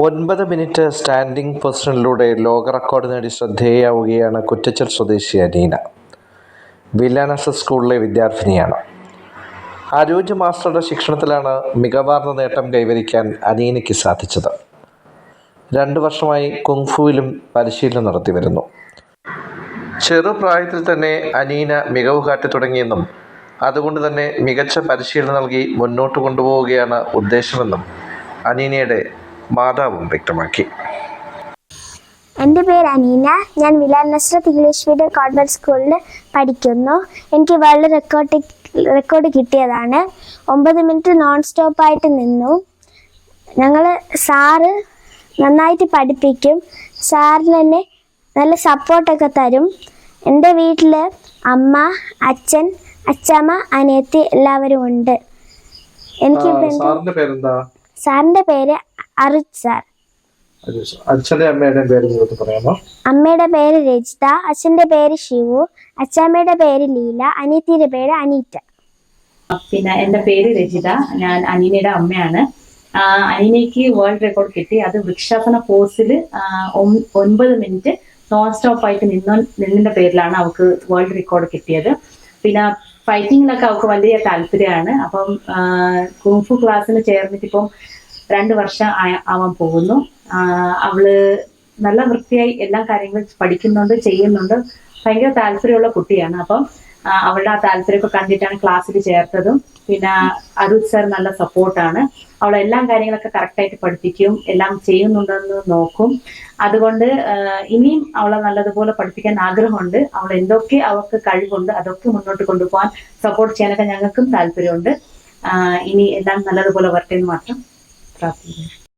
ഒൻപത് minute standing പൊസിഷനിലൂടെ ലോക record നേടി ശ്രദ്ധേയയാവുകയാണ് കുറ്റച്ചൽ സ്വദേശി അനീന വില്ലാനസ് സ്കൂളിലെ വിദ്യാർത്ഥിനിയാണ്. ആരോഗ്യ മാസ്റ്ററുടെ ശിക്ഷണത്തിലാണ് മികവാർന്ന നേട്ടം കൈവരിക്കാൻ അനീനയ്ക്ക് സാധിച്ചത്. രണ്ട് വർഷമായി കുങ്ഫുവിലും പരിശീലനം നടത്തി വരുന്നു ചെറുപ്രായത്തിൽ തന്നെ അനീന മികവ് കാട്ടി തുടങ്ങിയെന്നും അതുകൊണ്ട് തന്നെ മികച്ച പരിശീലനം നൽകി മുന്നോട്ട് കൊണ്ടുപോവുകയാണ് ഉദ്ദേശമെന്നും അനീനയുടെ മാതാവും വ്യക്തമാക്കി. എന്റെ പേര് അനീന ഞാൻ Vilal Nazareth English medium convent സ്കൂളിൽ പഠിക്കുന്നു. എനിക്ക് വേൾഡ് റെക്കോർഡ് റെക്കോർഡ് കിട്ടിയതാണ്. ഒമ്പത് മിനിറ്റ് നോൺ സ്റ്റോപ്പായിട്ട് നിന്നു. ഞങ്ങൾ സാറ് നന്നായിട്ട് പഠിപ്പിക്കും. സാറിന് തന്നെ നല്ല സപ്പോർട്ടൊക്കെ തരും. എന്റെ വീട്ടിൽ അമ്മ അച്ഛൻ അച്ഛമ്മ അനിയത്തി എല്ലാവരും ഉണ്ട്. എനിക്ക് സാറിന്റെ പേര് അറുത് സാർ. അച്ഛന്റെ അമ്മയുടെ പേര് നിങ്ങൾക്ക് പറയാമോ? അമ്മയുടെ പേര് രജിത അച്ഛന്റെ പേര് ശിവു അച്ഛമ്മയുടെ പേര് ലീല അനിയത്തിയുടെ പേര് അനീറ്റ. പിന്നെ എന്റെ പേര് രജിത. ഞാൻ അനീനയുടെ അമ്മയാണ്. അനീനയ്ക്ക് വേൾഡ് റെക്കോർഡ് കിട്ടി. അത് വൃക്ഷാസന പോസിൽ ഒൻപത് മിനിറ്റ് നോൺ സ്റ്റോപ്പ് ആയിട്ട് നിന്ന നിന്നിന്റെ പേരിലാണ് അവൾക്ക് വേൾഡ് റെക്കോർഡ് കിട്ടിയത്. പിന്നെ ഫൈറ്റിങ്ങിലൊക്കെ അവൾക്ക് വലിയ താല്പര്യമാണ്. അപ്പം കുംഫു ക്ലാസ്സിന് ചേർന്നിട്ട് ഇപ്പം രണ്ട് വർഷം ആവാൻ പോകുന്നു. അവൾ നല്ല വൃത്തിയായി എല്ലാ കാര്യങ്ങളും പഠിക്കുന്നുണ്ട് ചെയ്യുന്നുണ്ട്. ഭയങ്കര താല്പര്യമുള്ള കുട്ടിയാണ്. അപ്പം അവളുടെ ആ താല്പര്യമൊക്കെ കണ്ടിട്ടാണ് ക്ലാസ്സിൽ ചേർത്തതും. പിന്നെ അരുത് സാർ നല്ല സപ്പോർട്ടാണ് അവൾ എല്ലാം കാര്യങ്ങളൊക്കെ കറക്റ്റായിട്ട് പഠിപ്പിക്കും എല്ലാം ചെയ്യുന്നുണ്ടെന്ന് നോക്കും. അതുകൊണ്ട് ഇനിയും അവളെ നല്ലതുപോലെ പഠിപ്പിക്കാൻ ആഗ്രഹമുണ്ട്. അവൾ എന്തൊക്കെ അവൾക്ക് കഴിവുണ്ട് അതൊക്കെ മുന്നോട്ട് കൊണ്ടുപോകാൻ സപ്പോർട്ട് ചെയ്യാനൊക്കെ ഞങ്ങൾക്കും താല്പര്യമുണ്ട്. ഇനി എല്ലാം നല്ലതുപോലെ വരട്ടെ എന്ന് മാത്രം പ്രാർത്ഥിക്കുന്നു.